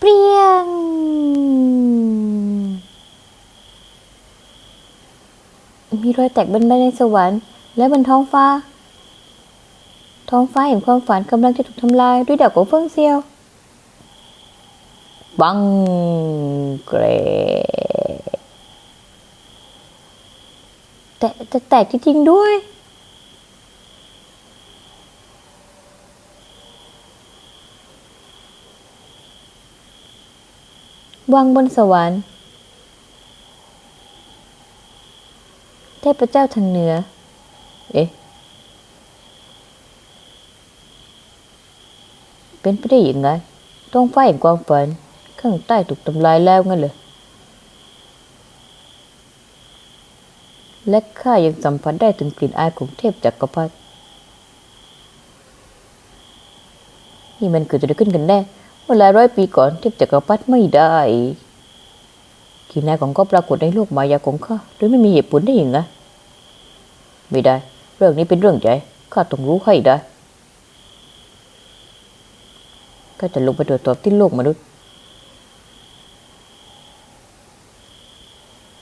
เปรียง มีรอยแตกเป็นใบในสวรรค์ และบนท้องฟ้า ท้องฟ้าแห่งความฝันกำลังจะถูกทำลายด้วยดาบของเฟิ่งเซียว บังเกรแต่แต่แตกจริงๆด้วย วังบนสวรรค์ เทพเจ้าทางเหนือ เอ๊ะ เป็นไปได้ยังไงต้องไฟแห่งความฝัน ข้างใต้ถูกทำลายแล้วงั้นเลยและข้ายังสัมผัสได้ถึงกลิ่นอายของเทพจักรพรรดินี่มันเกิดอะไรขึ้นกันแน่ มื่อหลายร้อยปีก่อนเทพจักรพรรดิไม่ได้กลิ่นายของเขาปรากฏในโลกมายาของข้าโดยไม่มีเหตุผลได้ยังไงไม่ได้ เรื่องนี้เป็นเรื่องใหญ่ข้าต้องรู้ให้ได้ก็จะลงไปตรวจสอบที่โลกมนุษย์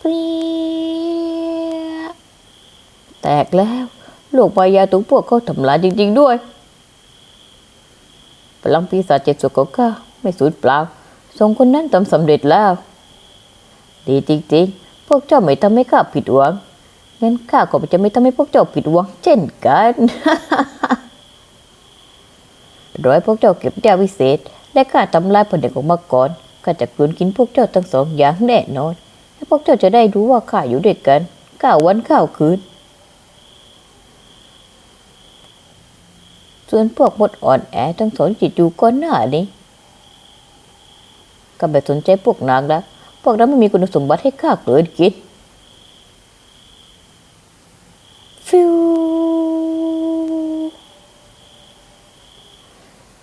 ปรีแตกแล้ว โลกมายาถูกพวกเขาทำลายจริง ๆ ด้วย พลังปีศาจเจ็ดสุขของข้าไม่สูญเปล่าทรงคนนั้นทำสำเร็จแล้ว ดีจริงๆ พวกเจ้าไม่ทำให้ข้าผิดหวัง งั้นข้าก็จะไม่ทำให้พวกเจ้าผิดหวังเช่นกันร้อยพวกเจ้าเก็บยาวิเศษ และข้าทำลายผนึกออกมาก่อนข้าจะกลืนกินพวกเจ้าทั้งสองอย่างแน่นอน และพวกเจ้าจะได้รู้ว่าข้าอยู่ด้วยกันข้าวันข้าวคืน ส่วนพวกมดอ่อนแอทั้งสองจิตอยู่ก่อนหน้านี้ก็ไม่สนใจพวกนางแล้ว พวกนั้นไม่มีคุณสมบัติให้ข้าเกินกินฟิว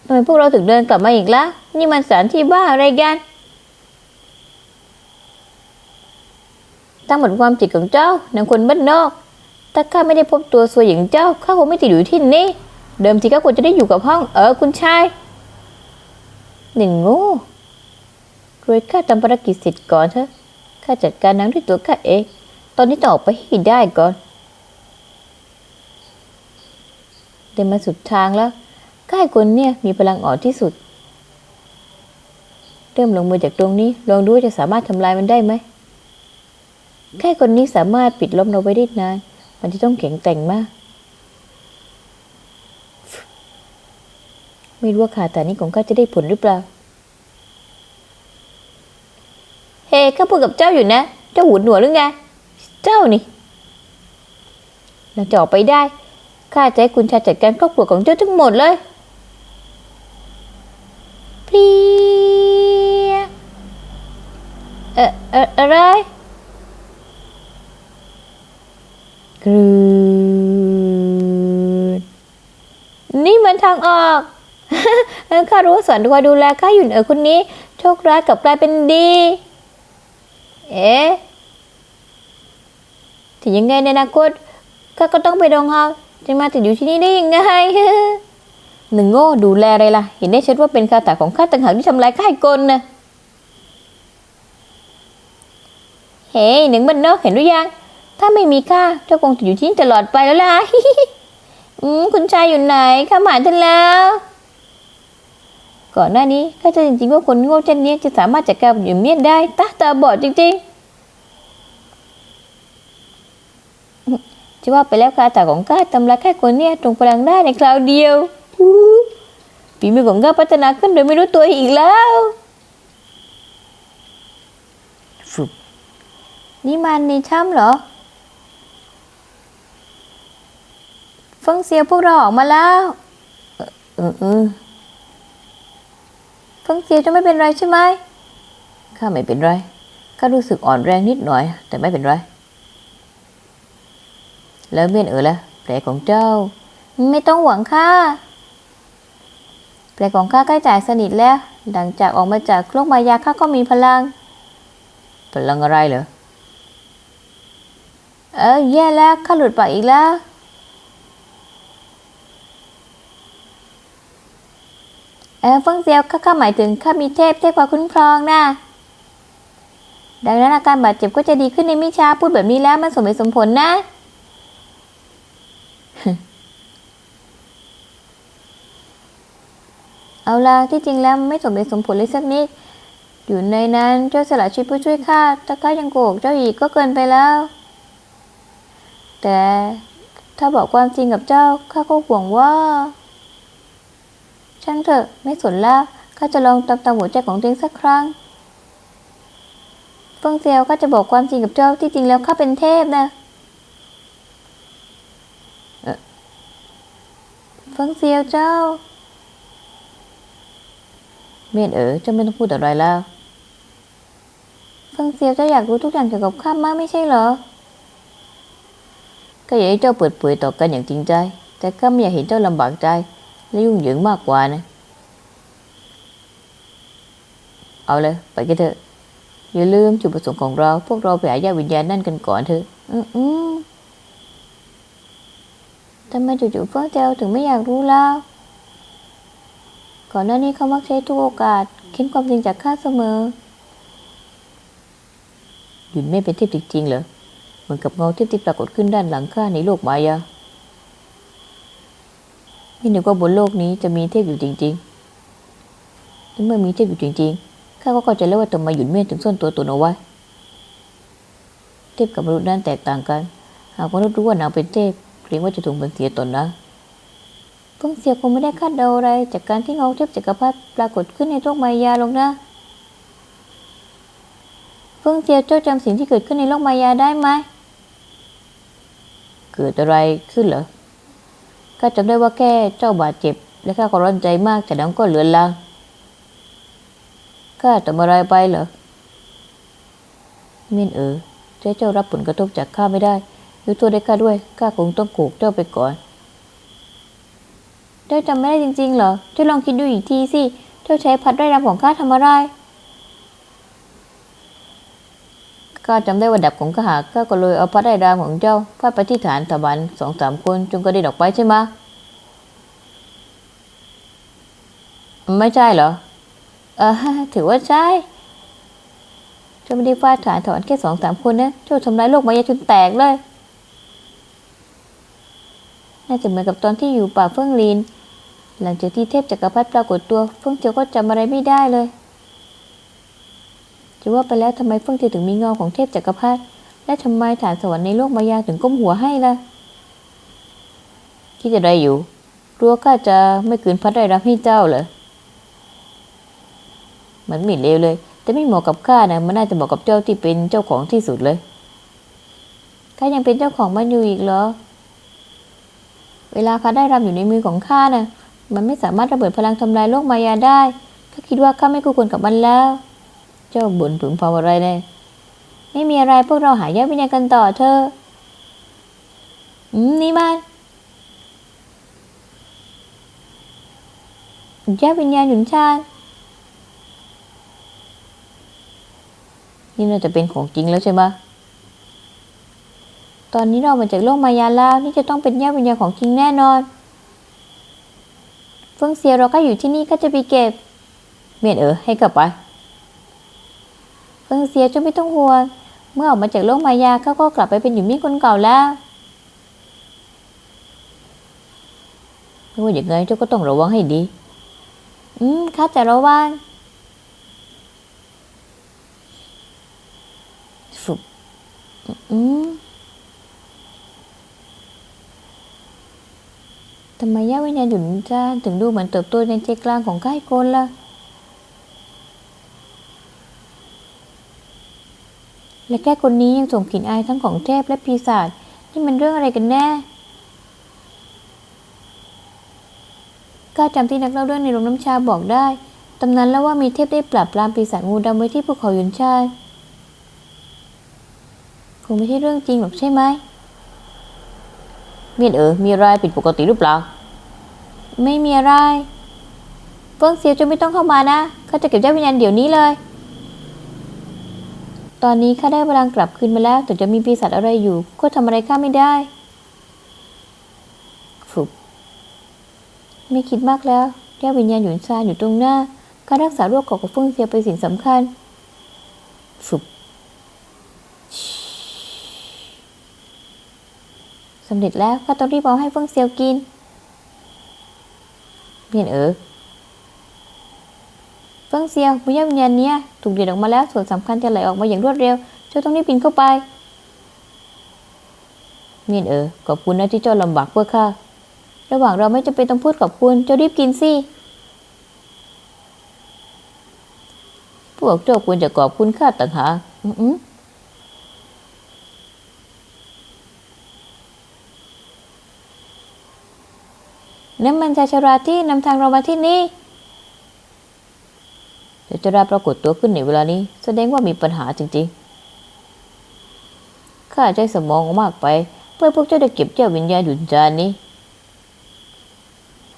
ทำไมพวกเราถึงเดินกลับมาอีกล้วนี่มันสถานที่บ้าอะไรกันตั้งหมดความจิตของเจ้านางคนบ้านนอก ถ้าข้าไม่ได้พบตัวสวยอย่างเจ้า ข้าคงไม่ติดอยู่ที่นี่ เดิมทีข้าควรจะได้อยู่กับห้องเออคุณชายหนึ่งโง่รวยข้าทำภารกิจเสร็จก่อนเถอะข้าจัดการนางด้วยตัวข้าเอง ตอนนี้ต้องออกไปให้ได้ก่อนเดินมาสุดทางแล้วก้ายคนเนี่ยมีพลังอ่อนที่สุด เริ่มลงมือจากตรงนี้ ลองดูว่าจะสามารถทำลายมันได้ไหมแค่คนนี้สามารถปิดล้อมเราไว้ได้นาน มันจะต้องแข็งแกร่งมาก ไม่รู้ว่าคาถานี้ของข้าจะได้ผลหรือเปล่า เฮ้ข้าพูดกับเจ้าอยู่นะ เจ้าหูหนวกหรือไง เจ้านี่เราจะออกไปได้ ข้าจะให้คุณชายจัดการครอบครัวของเจ้าทั้งหมดเลยเพลียเออเอออะไรกรืนนี่มันทางออก ข้ารู้ว่าสอนคอยดูแลข้าอยู่เออคนนี้ โชคร้ายกับกลายเป็นดี เอ๊ะถึงยังไงในอนาคตข้าก็ต้องไปดองเฮาจะมาติดอยู่ที่นี่ได้ยังไงหนึ่งโง่ดูแลอะไรล่ะ เห็นได้ชัดว่าเป็นคาถาของข้าต่างหากที่ทำลายข้าให้กลนะเฮ้ยหนึ่งบันนอกเห็นหรือยัง ถ้าไม่มีข้าเจ้าคงจะอยู่ที่นี่ตลอดไปแล้วล่ะอืมคุณชายอยู่ไหนข้าหมายท่านแล้ว ก่อนหน้านี้ข้าจะจริงๆว่าคนโง่เช่นนี้จะสามารถจัดการกับหญิงเมียนได้ตาตาบอดจริงๆจะว่าไปแล้วคาถาของข้าทำลายแค่คนเนี่ยตรงพลังได้ในคราวเดียวฝีมือของข้าพัฒนาขึ้นโดยไม่รู้ตัวอีกแล้วนี่มันในถ้ำเหรอฟังเสียงพวกเราออกมาแล้ว เออเออ เออฟังเสียงจะไม่เป็นไรใช่ไหมข้าไม่เป็นไรข้ารู้สึกอ่อนแรงนิดหน่อย แต่ไม่เป็นไร แล้วเมียนเออละแผลของเจ้า ไม่ต้องหวังค่าแผลของข้าใกล้จ่ายสนิทแล้ว หลังจากออกมาจากโลกมายาข้าก็มีพลัง พลังอะไรเหรอ เออแย่แล้วข้าหลุดปากอีกแล้ว ออเฟิงเซียวข้าข้าหมายถึงข้ามีเทพเทพคอคุ้มครองนะดังนั้นอาการบาดเจ็บก็จะดีขึ้นในไม่ช้าพูดแบบนี้แล้วมันสมเหตุสมผลนะ เอาล่ะที่จริงแล้วไม่สมเหตุสมผลเลยสักนิด อยู่ในนั้นเจ้าสละชีวิตเพื่อช่วยข้าถ้าข้ายังโกหกเจ้าอีกก็เกินไปแล้ว แต่ถ้าบอกความจริงกับเจ้าข้าก็ห่วงว่า ช่างเถอะไม่สนแล้วข้าจะลองตามตามหัวใจของตัวเองสักครั้งเฟิงเซียวข้าจะบอกความจริงกับเจ้าที่จริงแล้วข้าเป็นเทพนะเอ่อเฟิงเซียวเจ้า เมียนเอ๋อเจ้าไม่ต้องพูดอะไรแล้วเฟิงเซียวเจ้าอยากรู้ทุกอย่างเกี่ยวกับข้ามากไม่ใช่เหรอก็อยากให้เจ้าเปิดเผยต่อกันอย่างจริงใจ แต่ข้าไม่อยากเห็นเจ้าลำบากใจ และยุ่งเหยิงมากกว่านะ เอาเลย ไปกันเถอะ อย่าลืมจุดประสงค์ของเรา พวกเราไปหายาวิญญาณนั่นกันก่อนเถอะ อืมทำไมจู่ๆเฟิงเจียวถึงไม่อยากรู้แล้วก่อนหน้านี้เขามักใช้ทุกโอกาสค้นความจริงจากข้าเสมอ หยุนไม่เป็นเทพจริงๆเหรอ เหมือนกับเงาเทพที่ปรากฏขึ้นด้านหลังข้าในโลกมายา ไม่นึกว่าบนโลกนี้จะมีเทพอยู่จริงๆและเมื่อมีเทพอยู่จริงๆ ข้าก็เข้าใจแล้วว่าทำไมหยุนเมียนถึงซ่อนตัวตนเอาไว้ เทพกับมนุษย์นั้นแตกต่างกัน หากมนุษย์รู้ว่านางเป็นเทพเกรงว่าจะถูกบันเสียตนนะเพิ่งเสียคงไม่ได้คาดเดาอะไร จากการที่เงาเทพจักรพรรดิปรากฏขึ้นในโลกมายาหรอกนะเพิ่งเสียเจ้าจำสิ่งที่เกิดขึ้นในโลกมายาได้ไหม เกิดอะไรขึ้นเหรอ ข้าจำได้ว่าแค่เจ้าบาดเจ็บ และข้าก็ร้อนใจมากจากนั้นก็เหลือนลางข้าทำอะไรไปเหรอเมียนเออเจ้าเจ้ารับผลกระทบจากข้าไม่ได้ยกโทษให้ข้าด้วยข้าคงต้องโกกเจ้าไปก่อนเจ้าจำไม่ได้จริงๆเหรอเจ้าลองคิดดูอีกทีสิ เจ้าใช้พัดไร่รำของข้าทำอะไร ข้าจำได้ว่าดับของข้าหากข้าก็เลยเอาพัดไร่รำของเจ้าฟาดไปที่ฐานตะบันสองสามคนจนก็ได้ดอกไปใช่ไหมไม่ใช่เหรอเออถือว่าใช่เจ้าไม่ได้ฟาดฐานถอนแค่สองสามคนนะเจ้าทำร้ายโลกมายาจนแตกเลยน่าจะเหมือนกับตอนที่อยู่ป่าเฟื่องลีน หลังจากที่เทพจักรพรรดิปรากฏตัว เฟื่องเจียวก็จำอะไรไม่ได้เลย จะว่าไปแล้วทำไมเฟื่องเจียวถึงมีเงาของเทพจักรพรรดิและทำไมฐานสวรรค์ในโลกมายาถึงก้มหัวให้ล่ะ คิดอะไรอยู่กลัวข้าจะไม่คืนพัดได้รับให้เจ้าเหรอมันไม่เลวเลย แต่ไม่เหมาะกับข้านะมันน่าจะเหมาะกับเจ้าที่เป็นเจ้าของที่สุดเลยข้ายังเป็นเจ้าของมันอยู่อีกเหรอ เวลาข้าได้รำอยู่ในมือของข้านะ่ะมันไม่สามารถระเบิดพลังทำลายโลกมายาได้ข้าคิดว่าข้าไม่คู่ควรกับมันแล้ว จ้าบ่นถึงพำอะไรแน่ไม่มีอะไรพวกเราหายาวิญญาณกันต่อเถออืมนี่มันยาวิญญาณหยุนชาญนี่น่าจะเป็นของจริงแล้วใช่ไหมตอนนี้เรามาจากโลกมายาแล้วนี่จะต้องเป็นญาติวิญญาณของจริงแน่นอนเฟิงเสียเราก็อยู่ที่นี่ก็จะไปเก็บ เมียนเออให้กลับไป เฟิงเสียเจ้าไม่ต้องห่วง เมื่อออกมาจากโลกมายาเขาก็กลับไปเป็นอยู่เมียคนเก่าแล้วไม่ว่าอย่างไงเจ้าก็ต้องระวังให้ดี อืมข้าจะระวังฝึกอืมทำไมย่าวิญญาณหยุนจ้าถึงดูเหมือนเติบโตในใจกลางของค่ายโกนล่ะ และแค่คนนี้ยังส่งกลิ่นอายทั้งของเทพและปีศาจนี่มันเรื่องอะไรกันแน่กล้าจำที่นักเล่าเรื่องในโรงน้ำชาบอกได้ตำนานแล้วว่ามีเทพได้ปราบปรามปีศาจงูดำไว้ที่ภูเขาหยุนชายคงไม่ใช่เรื่องจริงหรอกใช่ไหมเมียนเออมีอะไรผิดปกติหรือเปล่า ไม่มีอะไร เฟิงเซียวจะไม่ต้องเข้ามานะข้าจะเก็บเจ้าวิญญาณเดี๋ยวนี้เลย ตอนนี้ข้าได้พลังกลับคืนมาแล้ว แต่จะมีปีศาจอะไรอยู่ ก็ทำอะไรข้าไม่ได้ฝึกไม่คิดมากแล้วแก้ววิญญาณหยุนซานอยู่ตรงหน้า การรักษาโรคของกับเฟิงเซียวเป็นสิ่งสำคัญฝึกสำเร็จแล้วก็ต้องรีบเอาให้เฟิงเซียวกินเมียนเออ ฟิงเซียววิญญาณเนี้ยถูกเด็ดออกมาแล้วส่วนสำคัญจะไหลออกมาอย่างรวดเร็วเจ้าต้องรีบกินเข้าไปเมียนเออขอบคุณนะที่เจ้าลำบากเพื่อข้าระหว่างเราไม่จำเป็นต้องพูดขอบคุณเจ้ารีบกินสิพวกเจ้าควรจะขอบคุณข้าต่างหากอื้อหือนั่นมันชายชราที่นำทางเรามาที่นี่ เดี๋ยวจะราปรากฏตัวขึ้นในเวลานี้ แสดงว่ามีปัญหาจริงๆ ข้าใช้สมองมากไป เพื่อพวกเจ้าได้เก็บเจ้าวิญญาณหยุนจานนี้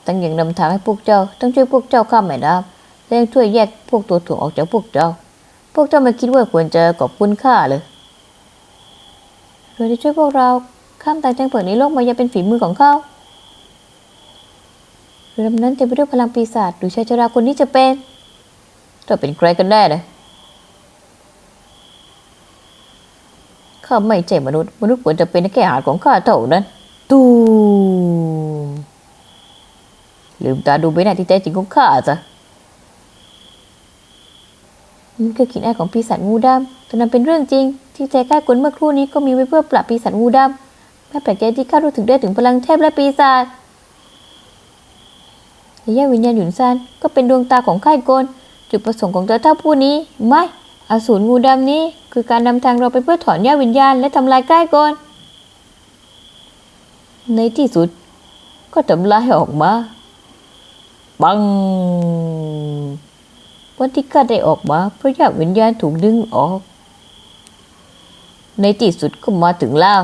ตั้งยังนำทางให้พวกเจ้าต้องช่วยพวกเจ้าข้ามแม่น้ำและยังช่วยแยกพวกตัวถ่วงออกจากพวกเจ้า พวกเจ้าไม่คิดว่าควรจะขอบคุณข้าเลยโดยที่ช่วยพวกเราข้ามทางจ้งเปิดในโลกมายาเป็นฝีมือของเขาเรือลำนั้นเต็มไปด้วยพลังปีศาจหรือชายชราคนนี้จะเป็น เจ้าเป็นใครกันแน่นะข้าไม่ใช่มนุษย์ มนุษย์ควรจะเป็นแค่อาหารของข้าเท่านั้น ตูมลืมตาดูใบหน้าที่แท้จริงของข้าจ้ะมันคือกลิ่นอายของปีศาจงูดำแต่นั้นเป็นเรื่องจริง ที่ใจกล้ากลเมื่อครู่นี้ก็มีไว้เพื่อปราบปีศาจงูดำไม่แปลกใจที่ข้ารู้ถึงได้ถึงพลังเทพและปีศาจระยะวิญญาณหยุนซานก็เป็นดวงตาของค่ายกล จุดประสงค์ของเจ้าเท่าผู้นี้ ไม่อสูรงูดำนี้ คือการนำทางเราไปเพื่อถอนย่าวิญญาณและทำลายค่ายกลในที่สุด ก็ทำลายออกมาปังวันที่ข้าได้ออกมาเพราะญาติวิญญาณถูกดึงออก ในที่สุดก็มาถึงแล้ว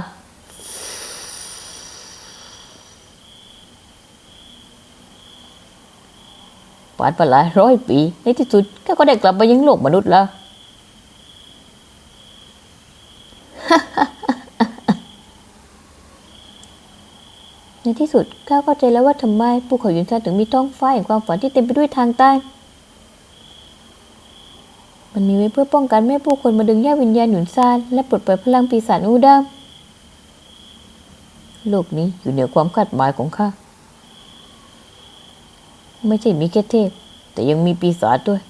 ผ่านไปหลายร้อยปี ในที่สุดข้าก็ได้กลับมายังโลกมนุษย์แล้วในที่สุดข้าเข้าใจแล้วว่าทำไมภูเขายุนซานถึงมีท้องฟ้าแห่งความฝันที่เต็มไปด้วยทางใต้ มันมีไว้เพื่อป้องกันไม่ให้ผู้คนมาดึงแยกวิญญาณหยุนซานและปลดปล่อยพลังปีศาจอูดามโลกนี้อยู่เหนือความคาดหมายของข้า ไม่ใช่มีแค่เทพ แต่ยังมีปีศาจด้วย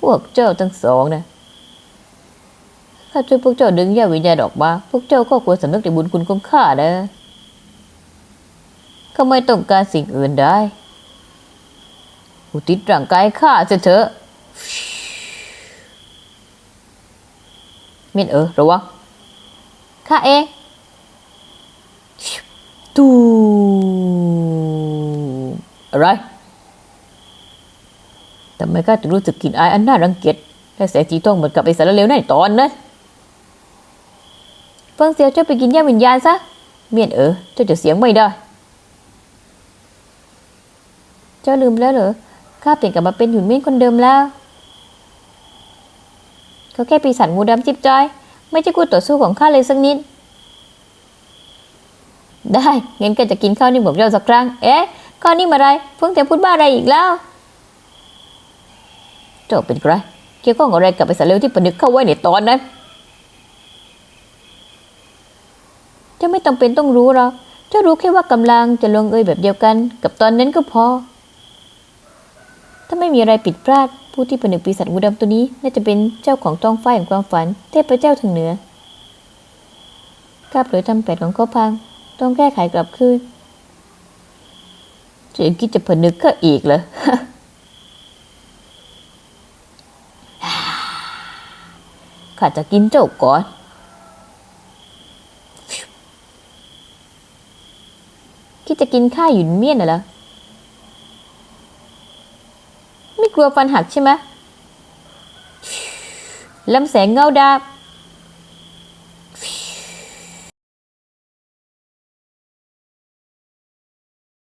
พวกเจ้าทั้งสองนะข้าช่วยพวกเจ้าดึงแยกวิญญาณออกมา พวกเจ้าก็ควรสำนึกในบุญคุณของข้านะข้าไม่ต้องการสิ่งอื่นได้ อุทิศร่างกายข้าเสียเถอะมินเออระวังข้าเองตู อะไรทำไมข้าถึงรู้สึกกลิ่นอายอันน่ารังเกียจและแสงสีทองเหมือนกับไอสารเลวในตอนนั้นเฟิงเซียวเจ้าไปกินยาวิญญาณซะ เมียนเออเจ้าจะเสียงไม่ได้ เจ้าลืมแล้วเหรอ ข้าเปลี่ยนกลับมาเป็นหยุนเมียนคนเดิมแล้วเขาแค่ปีศาจงูดำจิบจอย ไม่ใช่คู่ต่อสู้ของข้าเลยสักนิด ได้งั้นก็จะกินข้าวนิ่มกับเราสักครั้ง เอ๊ะ ข้าวนิ่มอะไรเพิ่งแต่พูดบ้าอะไรอีกแล้วเจ้าเป็นใครเกี่ยวข้องอะไรกับไอ้สารเลวที่ประนึกเข้าไว้ในตอนนั้นเจ้าไม่ต้องเป็นต้องรู้หรอกเจ้ารู้แค่ว่ากำลังจะลงเอยแบบเดียวกัน กับตอนนั้นก็พอ ถ้าไม่มีอะไรผิดพลาด ผู้ที่ป็นหนึ่งปีศาจงูดำตัวนี้ น่าจะเป็นเจ้าของท้องฟ้าแห่งความฝัน เทพเจ้าทางเหนือข้าเผลอทำแผนของเขาพัง ต้องแก้ไขกลับคืน จะยังคิดจะผนึกก็อีกเหรอข้าจะกินเจ้าก่อน คิดจะกินข้าหยุนเมียนเหรอไม่กลัวฟันหักใช่ไหมลำแสงเงาดาบ